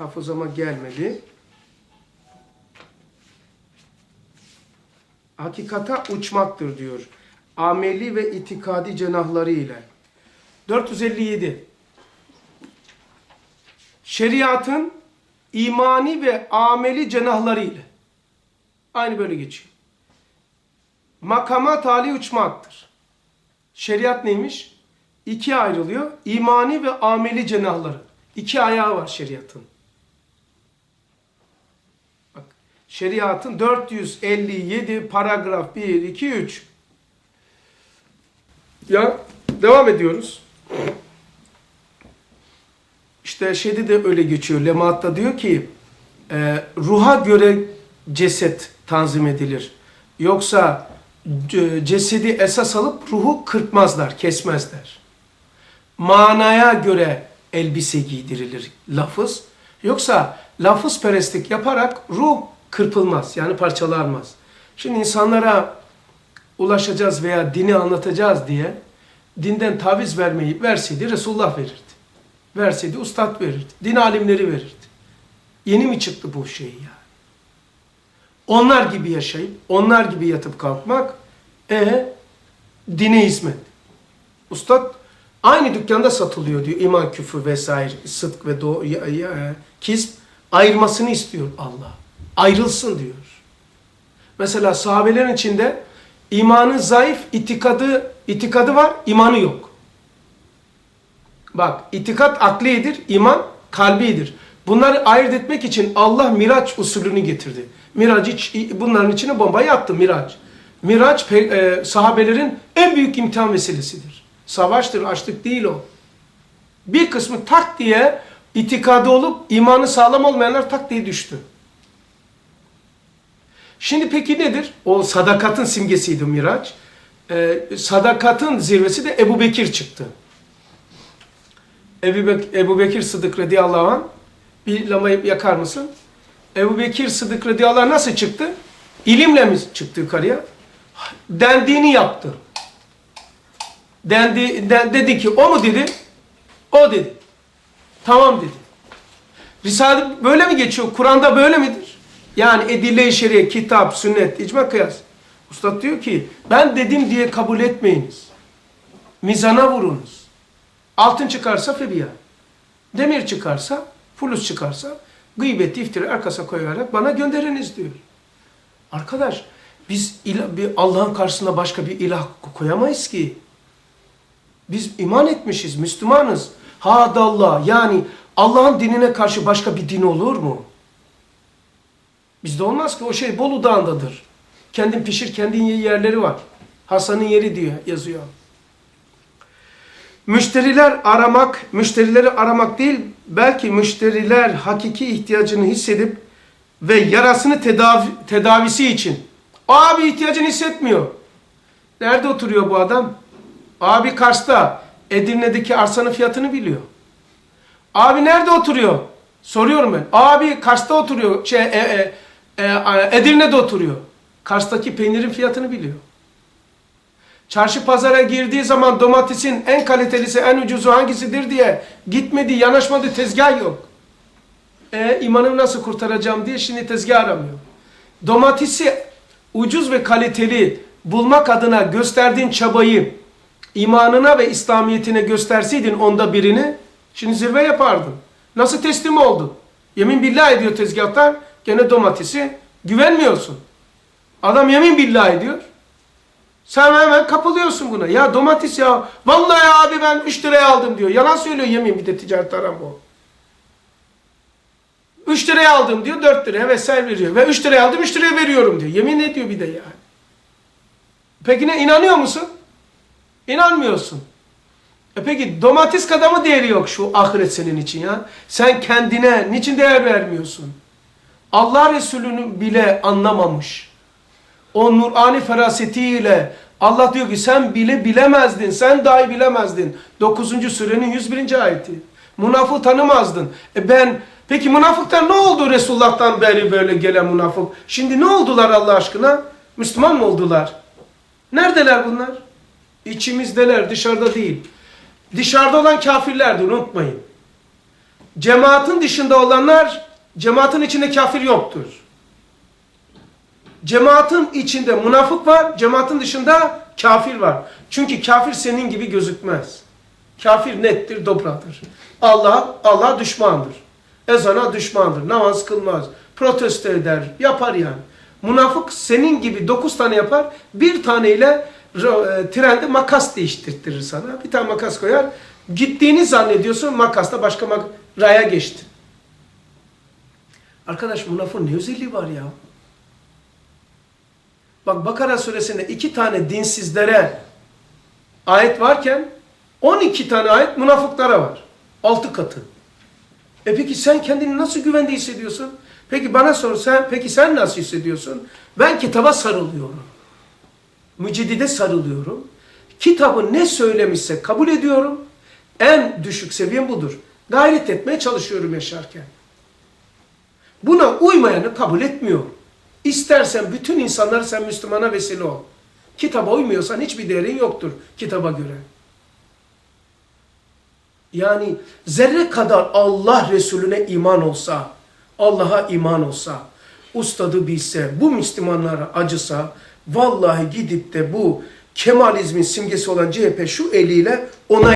hafızama gelmedi. Hakikata uçmaktır diyor. Ameli ve itikadi cenahları ile. 457. Şeriatın imani ve ameli cenahları ile. Aynı böyle geçiyor. Makama tali uçmaktır. Şeriat neymiş? İkiye ayrılıyor. İmani ve ameli cenahları. İki ayağı var şeriatın. Bak, şeriatın 457 paragraf 1, 2, 3. Ya devam ediyoruz. İşte şeyde de öyle geçiyor. Lemaat'ta diyor ki e, ruha göre ceset tanzim edilir. Yoksa c- cesedi esas alıp ruhu kırpmazlar, kesmezler. Manaya göre elbise giydirilir lafız. Yoksa lafız perestlik yaparak ruh kırpılmaz yani parçalanmaz. Şimdi insanlara ulaşacağız veya dini anlatacağız diye dinden taviz vermeyi verseydi Resulullah verirdi. Verseydi ustad verirdi. Din alimleri verirdi. Yeni mi çıktı bu şey ya? Onlar gibi yaşayıp, onlar gibi yatıp kalkmak, e dine hizmet. Ustad aynı dükkanda satılıyor diyor. İman, küfür vesaire, sıdk ve do ya, ya, kizm ayırmasını istiyor Allah. Ayrılsın diyor. Mesela sahabelerin içinde imanı zayıf, itikadı itikadı var, imanı yok. Bak, itikat aklidir, iman kalbidir. Bunları ayırt etmek için Allah Miraç usulünü getirdi. Miraç bunların içine bombayı attı Miraç. Miraç e, sahabelerin en büyük imtihan vesilesidir. Savaştır, açlık değil o. Bir kısmı tak diye itikadı olup imanı sağlam olmayanlar tak diye düştü. Şimdi peki nedir? O sadakatın simgesiydi Miraç. Ee, sadakatın zirvesi de Ebu Bekir çıktı. Ebu, Bek Ebu Bekir Sıdık radıyallahu anh bir lamayı yakar mısın? Ebu Bekir Sıdık radıyallahu anh nasıl çıktı? İlimle mi çıktı yukarıya? Dendiğini yaptı. Dendi, den- dedi ki o mu dedi? O dedi. Tamam dedi. Risale böyle mi geçiyor? Kur'an'da böyle midir? Yani edille-i şeriye, kitap, sünnet, icma, kıyas. Ustad diyor ki ben dedim diye kabul etmeyiniz. Mizana vurunuz. Altın çıkarsa febiya. Demir çıkarsa, fulus çıkarsa gıybet, iftira arkasına koyarak bana gönderiniz diyor. Arkadaş biz Allah'ın karşısında başka bir ilah koyamayız ki. Biz iman etmişiz, Müslümanız. Hadallah yani Allah'ın dinine karşı başka bir din olur mu? Bizde olmaz ki o şey Bolu Dağı'ndadır. Kendin pişir kendin ye yerleri var. Hasan'ın yeri diyor yazıyor. Müşteriler aramak, müşterileri aramak değil, belki müşteriler hakiki ihtiyacını hissedip ve yarasını tedavi, tedavisi için. Abi ihtiyacını hissetmiyor. Nerede oturuyor bu adam? Abi Kars'ta Edirne'deki arsanın fiyatını biliyor. Abi nerede oturuyor? Soruyorum ben. Abi Kars'ta oturuyor. Şey, e, e, Edirne'de oturuyor. Kars'taki peynirin fiyatını biliyor. Çarşı pazara girdiği zaman domatesin en kalitelisi, en ucuzu hangisidir diye gitmedi, yanaşmadı, tezgah yok. E imanımı nasıl kurtaracağım diye şimdi tezgah aramıyor. Domatesi ucuz ve kaliteli bulmak adına gösterdiğin çabayı imanına ve İslamiyetine gösterseydin onda birini şimdi zirve yapardın. Nasıl teslim oldun? Yemin billah ediyor tezgahtar gene domatesi güvenmiyorsun. Adam yemin billah ediyor. Sen hemen kapılıyorsun buna. Ya domates ya. Vallahi abi ben 3 liraya aldım diyor. Yalan söylüyor yemin bir de ticaret aram o. 3 liraya aldım diyor 4 liraya vesaire veriyor. Ve 3 liraya aldım 3 liraya veriyorum diyor. Yemin ediyor bir de yani. Peki ne inanıyor musun? İnanmıyorsun. E peki domates kadar mı değeri yok şu ahiret senin için ya? Sen kendine niçin değer vermiyorsun? Allah Resulü'nü bile anlamamış. O Nurani ferasetiyle Allah diyor ki sen bile bilemezdin, sen dahi bilemezdin. 9. surenin 101. ayeti. Münafık tanımazdın. E ben, peki münafıklar ne oldu Resulullah'tan beri böyle gelen münafık? Şimdi ne oldular Allah aşkına? Müslüman mı oldular? Neredeler bunlar? İçimizdeler, dışarıda değil. Dışarıda olan kafirlerdir, unutmayın. Cemaatin dışında olanlar, cemaatin içinde kafir yoktur. Cemaatin içinde münafık var, cemaatin dışında kafir var. Çünkü kafir senin gibi gözükmez. Kafir nettir, dobradır. Allah, Allah düşmandır. Ezana düşmandır, namaz kılmaz, protesto eder, yapar yani. Münafık senin gibi dokuz tane yapar, bir taneyle e, trende makas değiştirtir sana. Bir tane makas koyar, gittiğini zannediyorsun, makasta başka mak raya geçti. Arkadaş münafığın ne özelliği var ya? Bak Bakara suresinde iki tane dinsizlere ayet varken 12 tane ayet münafıklara var. Altı katı. E peki sen kendini nasıl güvende hissediyorsun? Peki bana sor sen, peki sen nasıl hissediyorsun? Ben kitaba sarılıyorum. Mücidide sarılıyorum. Kitabı ne söylemişse kabul ediyorum. En düşük seviyem budur. Gayret etmeye çalışıyorum yaşarken. Buna uymayanı kabul etmiyorum. İstersen bütün insanlar sen Müslümana vesile ol. Kitaba uymuyorsan hiçbir değerin yoktur kitaba göre. Yani zerre kadar Allah Resulüne iman olsa, Allah'a iman olsa, ustadı bilse, bu Müslümanlara acısa, vallahi gidip de bu Kemalizmin simgesi olan CHP şu eliyle ona